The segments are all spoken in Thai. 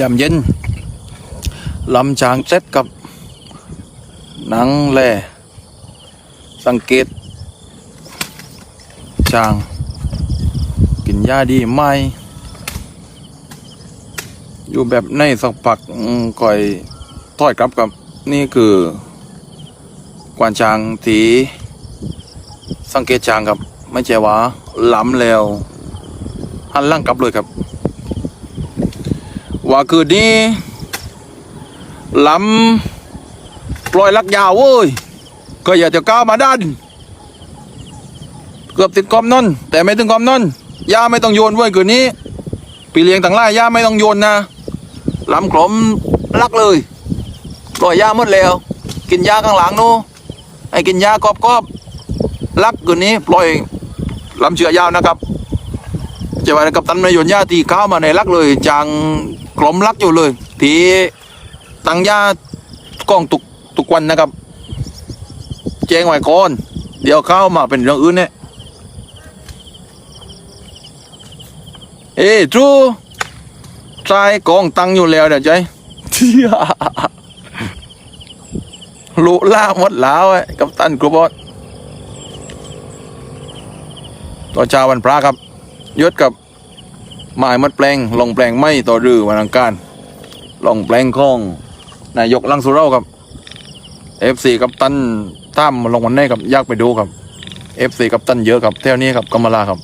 ยามเย็นลำจางเซ็ตกับหนังแลสังเกต จาง กินยาดีไหมอยู่แบบในสักพักก่อยถอยกลับกับ นี่คือกวานจางทีสังเกตจางครับ ไม่ใช่ว่าล้ำแล้วหันล่างกลับเลยครับ ว่าคืนนี้ลำปล่อยลักยาวเว้ยก็อยากจะก้าวมาด้านเกือบติดกอมนนแต่ไม่ถึงกอมนนย่าไม่ต้องโยนเว้ยคืนนี้ปีเลี้ยงต่างล่าย่าไม่ต้องโยนนะลำกลมลักเลยปล่อยย่าหมดแล้ว กินยาข้างหลังนู้ให้กินยากรอบกอบลักคืนนี้ปล่อยลำเชือยาวนะครับจะว่ากับตันไม่โยนยาตีข้าวมาในลักเลยจาง กลมลักอยู่เลยทีตังยากล้องตุกตุกวันนะครับ แจ้งไว้ก่อน เดี๋ยวเข้ามาเป็นเรื่องอื่นเนี่ยเอ้ทรูใส่กองตังอยู่แล้วเดี๋ยวใจลุล่าหมดแล้วไอ้กับตันกรุบอสต่อเช้าวันพระครับยศกับ หมายมัดแปลงลงแปลงไม่ต่อรือวันอังคารลงแปลงของนายกลังสุเราครับเอฟซีกับตันตั้มลงวันแน่ครับยากไปดูครับเอฟซีกับตันเยอะครับเท่านี้ครับกำมลาครับ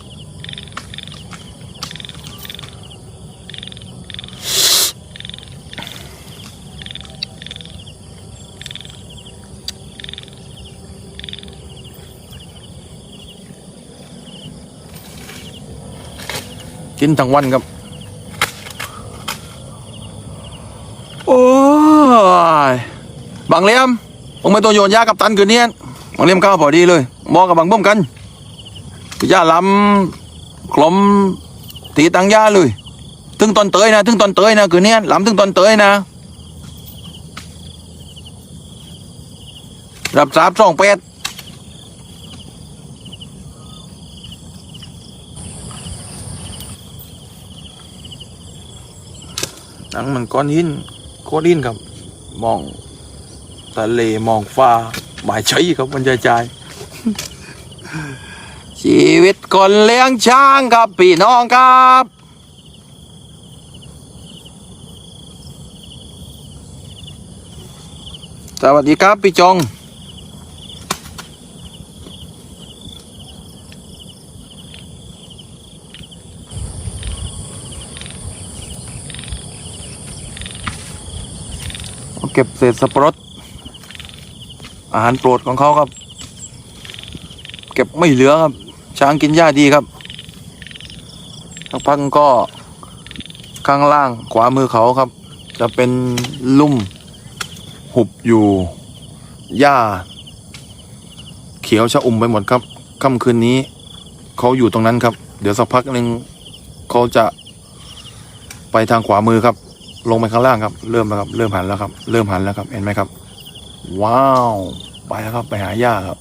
กินทั้งวันครับ โอ้ยบางเลี้ยมผมไม่ต้องโยนยากับตันคืนนี้บางเลี้ยมก้าวพอดีเลยมองกับบางบ้มกันยาล้ำคลมตีตังยาเลยถึงตอนเตยนะถึงตอนเตยนะคืนนี้ล้ำถึงตอนเตยนะรับสาบสองเป็ด หนังมันก้อนหินก้อนหินครับ มองทะเลมองฟ้าหมายใช้ครับมันใจใจชีวิตคนเลี้ยงช้างครับพี่น้องครับสวัสดีครับพี่จง เก็บเศษสับปะรดอาหารโปรดของเขาครับ เก็บไม่เหลือครับ ช้างกินหญ้าดีครับสักพักก็ข้างล่างขวามือเขาครับ จะเป็นลุ่ม หุบอยู่หญ้า เขียวชะอุ่มไปหมดครับค่ำคืนนี้เขาอยู่ตรงนั้นครับ เดี๋ยวสักพักหนึ่งเขาจะไปทางขวามือครับ ลงไปข้างล่างครับ เริ่มแล้วครับ เริ่มหันแล้วครับ เริ่มหันแล้วครับ เห็นไหมครับ ว้าว ไปแล้วครับ ไปหาหญ้าครับ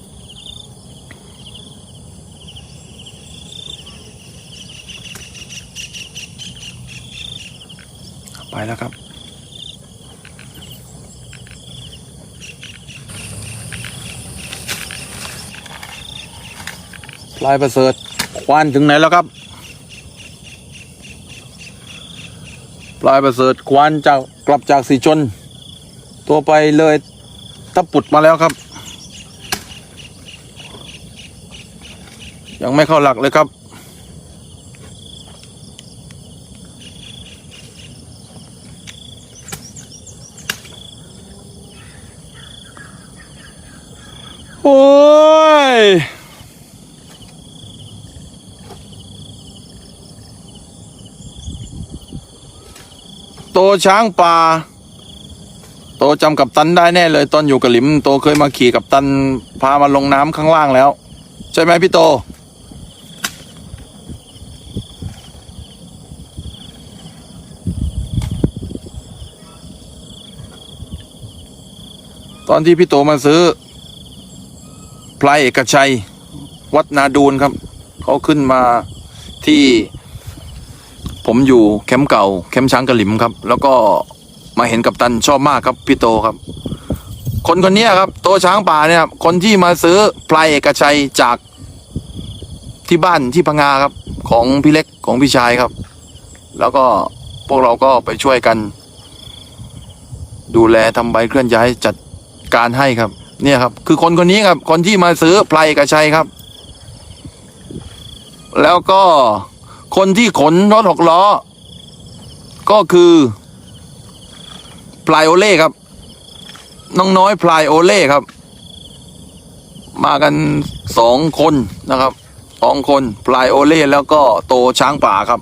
ไปแล้วครับ พลายประเสริฐควานถึงไหนแล้วครับ ปลายประเสริฐควานจากกลับจากสีชน ตัวไปเลยตะปุดมาแล้วครับ ยังไม่เข้าหลักเลยครับ โอ้ย ช้างป่า โตจำกับตันได้แน่เลย ตอนอยู่กับหลิม โตเคยมาขี่กับตันพามาลงน้ำข้างล่างแล้ว ใช่ไหมพี่โต ตอนที่พี่โตมาซื้อพลายเอกชัย วัดนาดูนครับ เขาขึ้นมาที่ ผมอยู่แคมป์เก่าแคมป์ช้างกระหลิมครับ แล้วก็มาเห็นกับตันชอบมากครับพี่โตครับ คนคนนี้ครับ โตช้างป่าเนี่ยคนที่มาซื้อพลายเอกชัยจากที่บ้านที่พังงาครับ ของพี่เล็กของพี่ชายครับ แล้วก็พวกเราก็ไปช่วยกัน ดูแลทำใบเคลื่อนย้ายจัดการให้ครับ เนี่ยครับ คือคนคนนี้ครับ คนที่มาซื้อพลายเอกชัยครับ แล้วก็ คนที่ขนรถหกล้อ ก็คือพลายโอเล่ครับ น้องน้อยพลายโอเล่ครับ มากันสองคนนะครับสองคนพลายโอเล่แล้วก็โตช้างป่าครับ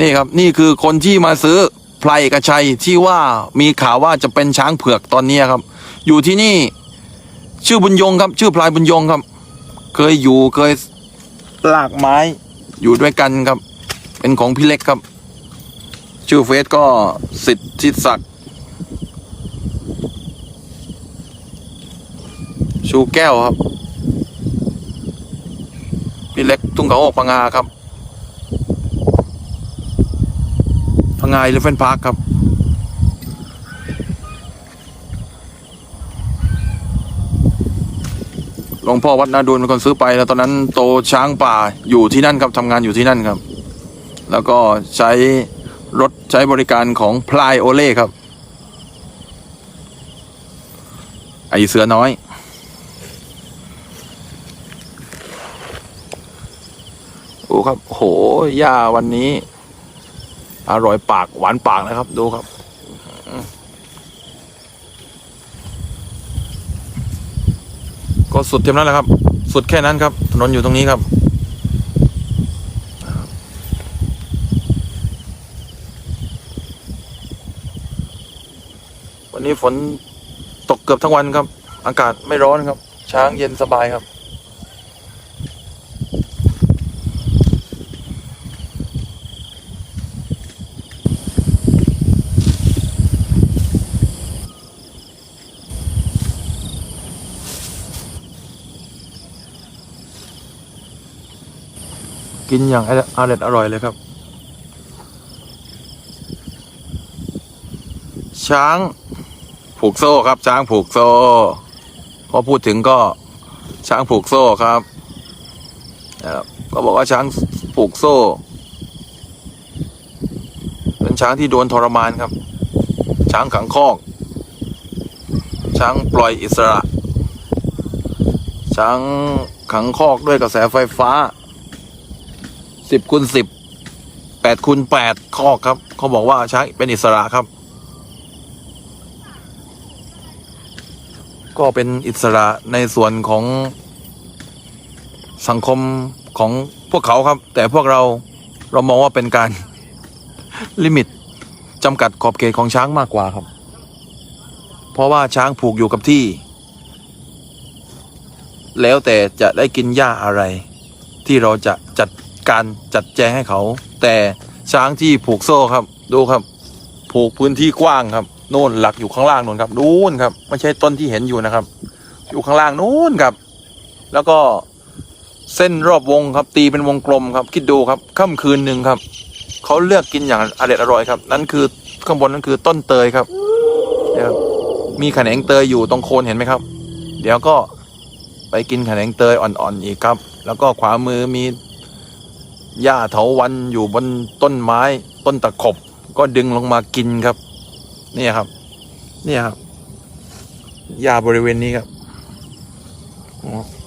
นี่ครับนี่คือคนที่มาซื้อพลายเอกชัยที่ว่ามีข่าวว่าจะเป็นช้างเผือกตอนนี้ครับ อยู่ที่นี่ชื่อบุญยงครับ ชื่อพลายบุญยงครับ เคยอยู่เคยลากไม้ อยู่ด้วยกันครับ เป็นของพี่เล็กครับ ชื่อเฟซก็สิทธิศักดิ์ชูแก้วครับ พี่เล็กทุ่งเขาออกพังงาครับพังงาเลฟเฟนพาร์คครับ หลวงพ่อวัดนาดูลเป็นคนซื้อไป แล้วตอนนั้นโตช้างป่าอยู่ที่นั่นครับทำงานอยู่ที่นั่นครับ แล้วก็ใช้รถใช้บริการของพลายโอเล่ครับ ไอเสือน้อย โอ้ครับ โหหญ้าวันนี้ อร่อยปากหวานปากนะครับ ดูครับ ก็สุดเท่านั้นแหละครับ สุดแค่นั้นครับ ถนนอยู่ตรงนี้ครับ วันนี้ฝนตกเกือบทั้งวันครับ อากาศไม่ร้อนครับ ช้างเย็นสบายครับ กินอย่างอร่อยอร่อยเลยครับ ช้างผูกโซ่ครับ ช้างผูกโซ่พอพูดถึงก็ช้างผูกโซ่ครับนะครับก็บอกว่าช้างผูกโซ่ เป็นช้างที่โดนทรมานครับ ช้างขังคอก ช้างปล่อยอิสระ ช้างขังคอกด้วยกระแสไฟฟ้า สิบคูณสิบแปดคูณแปดข้อครับ เขาบอกว่าช้างเป็นอิสระครับ ก็เป็นอิสระในส่วนของสังคมของพวกเขาครับ แต่พวกเราเรามองว่าเป็นการ ลิมิตจำกัดขอบเขตของช้างมากกว่าครับ เพราะว่าช้างผูกอยู่กับที่ แล้วแต่จะได้กินหญ้าอะไร ที่เราจะจัด การจัดแจงให้เขา แต่ช้างที่ผูกโซ่ครับ ดูครับผูกพื้นที่กว้างครับโน่นหลักอยู่ข้างล่างนู่นครับนู่นครับไม่ใช่ต้นที่เห็นอยู่นะครับ อยู่ข้างล่างนู่นครับ แล้วก็เส้นรอบวงครับ ตีเป็นวงกลมครับ คิดดูครับค่ำคืนหนึ่งครับเขาเลือกกินอย่างอร่อยอร่อยครับ นั่นคือข้างบนนั่นคือต้นเตยครับเนี่ยครับมีแขนงเตยอยู่ตรงโคนเห็นไหมครับ เดี๋ยวก็ไปกินแขนงเตยอ่อนๆอีกครับ แล้วก็ขวามือมี หญ้าเถาวันอยู่บนต้นไม้ ต้นตะขบ ก็ดึงลงมากินครับ เนี่ยครับ เนี่ยครับหญ้าบริเวณนี้ครับ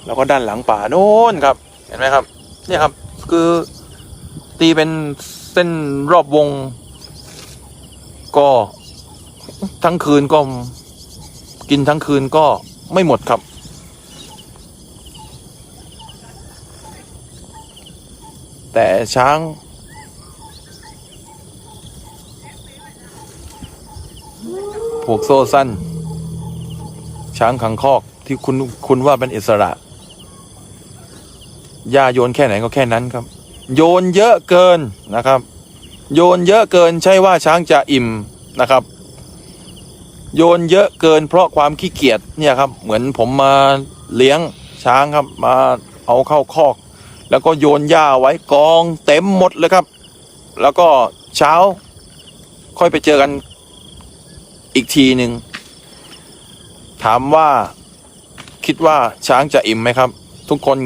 แล้วก็ด้านหลังป่าโน้นครับ เห็นไหมครับ เนี่ยครับ คือตีเป็นเส้นรอบวง ก็ทั้งคืนก็กินทั้งคืนก็ไม่หมดครับ แต่ช้างผูกโซ่สั้น ช้างขังคอกที่คุณคุณว่าเป็นอิสระหญ้าโยนแค่ไหนก็แค่นั้นครับ โยนเยอะเกินนะครับ โยนเยอะเกินใช่ว่าช้างจะอิ่มนะครับ โยนเยอะเกิน เพราะความขี้เกียจเนี่ยครับ เหมือนผมมาเลี้ยงช้างครับ มาเอาเข้าคอก แล้วก็โยนหญ้าไว้กองเต็มหมดเลยครับ แล้วก็เช้าค่อยไปเจอกันอีกทีหนึ่งถามว่าคิดว่าช้างจะอิ่มไหมครับ ทุกคน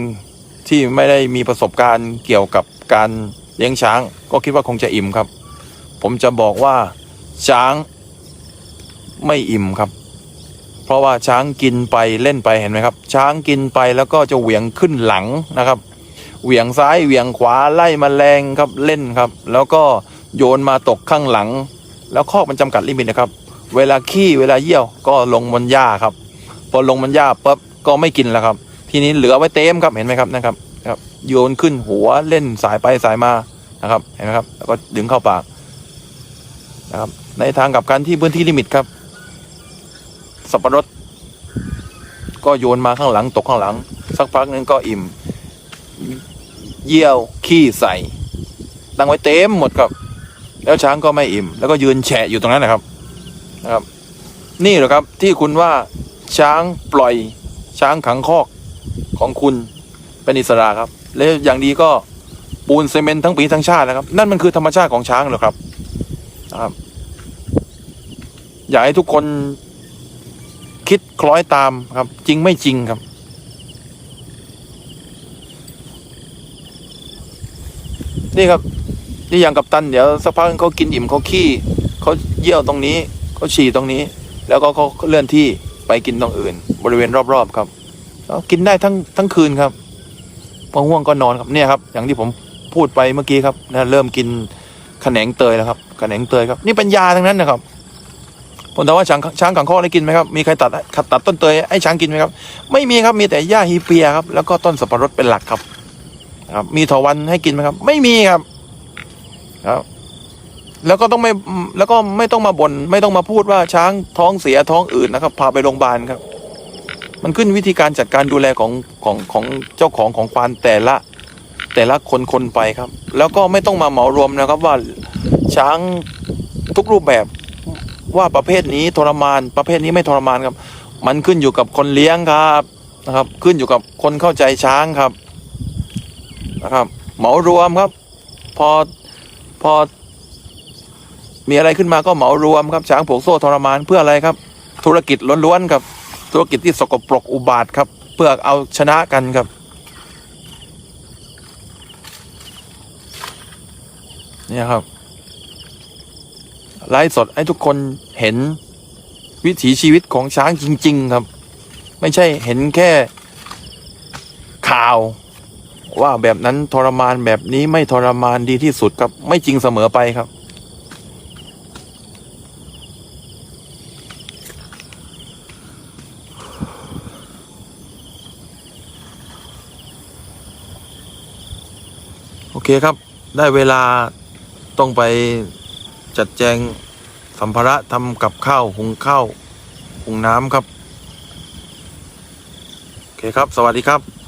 ที่ไม่ได้มีประสบการณ์เกี่ยวกับการเลี้ยงช้าง ก็คิดว่าคงจะอิ่มครับ ผมจะบอกว่าช้างไม่อิ่มครับ เพราะว่าช้างกินไปเล่นไปเห็นไหมครับ ช้างกินไปแล้วก็จะเหวี่ยงขึ้นหลังนะครับ เหวี่ยงซ้ายเหวี่ยงขวาไล่มแมลงครับเล่นครับ แล้วก็โยนมาตกข้างหลัง แล้วคอกมันจำกัดลิมิตนะครับ เวลาขี้เวลาเยี่ยวก็ลงบนหญ้าครับ พอลงบนหญ้าปุ๊บก็ไม่กินแล้วครับ ทีนี้เหลือไว้เต็มครับเห็นไหมครับนะครับครับโยนขึ้นหัวเล่นสายไปสายมานะครับเห็นไหมครับแล้วก็ดึงเข้าปากนะครับในทางกับกันที่พื้นที่ลิมิตครับ สับปะรดก็โยนมาข้างหลังตกข้างหลัง สักพักนึงก็อิ่ม เยี่ยวขี้ใส่ตั้งไว้เต็มหมดครับ แล้วช้างก็ไม่อิ่ม แล้วก็ยืนแฉะอยู่ตรงนั้นนะครับนะครับ นี่เหรอครับที่คุณว่าช้างปล่อยช้างขังคอกของคุณเป็นอิสระครับ แล้วอย่างดีก็ปูนซีเมนต์ทั้งปีทั้งชาตินะครับ นั่นมันคือธรรมชาติของช้างเหรอครับนะครับ อยากให้ทุกคนคิดคล้อยตามครับ จริงไม่จริงครับ นี่ครับนี่อย่างกับตันเดี๋ยวสักพักเขากินอิ่มเขาขี้เขาเยี่ยวตรงนี้เขาฉี่ตรงนี้ แล้วก็เขาเลื่อนที่ไปกินตรงอื่น บริเวณรอบๆครับกินได้ทั้งทั้งคืนครับพอง่วงก็นอนครับเนี่ยครับ อย่างที่ผมพูดไปเมื่อกี้ครับนะเริ่มกินขนงเตยแล้วครับขนงเตยครับ นี่เป็นยาทั้งนั้นนะครับผมถามว่าช้างช้างขังคอได้กินไหมครับมีใครตัดขัดตัดต้นเตยให้ช้างกินไหมครับ ไม่มีครับมีแต่หญ้าฮีเปียครับแล้วก็ต้นสับปะรดเป็นหลักครับ ครับ มีถาวันให้กินไหมครับ ไม่มีครับ ครับ แล้วก็ต้องไม่แล้วก็ไม่ต้องมาบน่นไม่ต้องมาพูดว่าช้างท้องเสียท้องอืดนะครับ พาไปโรงพยาบาลครับ มันขึ้นวิธีการจัดการดูแลของของของเจ้าของของควานแต่ละ แต่ละคนคนไปครับ แล้วก็ไม่ต้องมาเหมารวมนะครับว่าช้างทุกรูปแบบว่าประเภทนี้ทรมาน ประเภทนี้ไม่ทรมานครับ มันขึ้นอยู่กับคนเลี้ยงครับนะครับ ขึ้นอยู่กับคนเข้าใจช้างครับ นะครับ เหมารวมครับ พอพอ มีอะไรขึ้นมาก็เหมารวมครับช้างผูกโซ่ทรมานเพื่ออะไรครับ ธุรกิจล้วนๆครับ ธุรกิจที่สกปรกอุบาทครับ เพื่อเอาชนะกันครับเนี่ยครับไลฟ์สดให้ทุกคนเห็นวิถีชีวิตของช้างจริง ๆ ครับ ไม่ใช่เห็นแค่ข่าว ว่าแบบนั้นทรมานแบบนี้ไม่ทรมานดีที่สุดครับ ไม่จริงเสมอไปครับ โอเคครับ ได้เวลาต้องไปจัดแจงสัมภาระทำกับข้าวหุงข้าวหุงน้ำครับ โอเคครับ สวัสดีครับ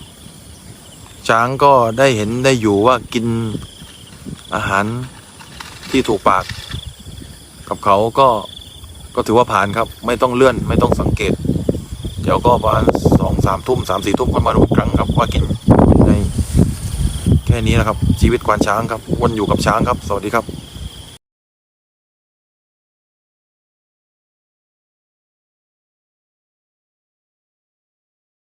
ช้างก็ได้เห็นได้อยู่ว่ากินอาหารที่ถูกปาก กับเขาก็ก็ถือว่าผ่านครับ ไม่ต้องเลื่อนไม่ต้องสังเกต เดี๋ยวก็ประมาณสองสามทุ่มสามสี่ทุ่มก็มาดูครั้งครับ ว่ากินในแค่นี้นะครับ ชีวิตควานช้างครับวนอยู่กับช้างครับ สวัสดีครับ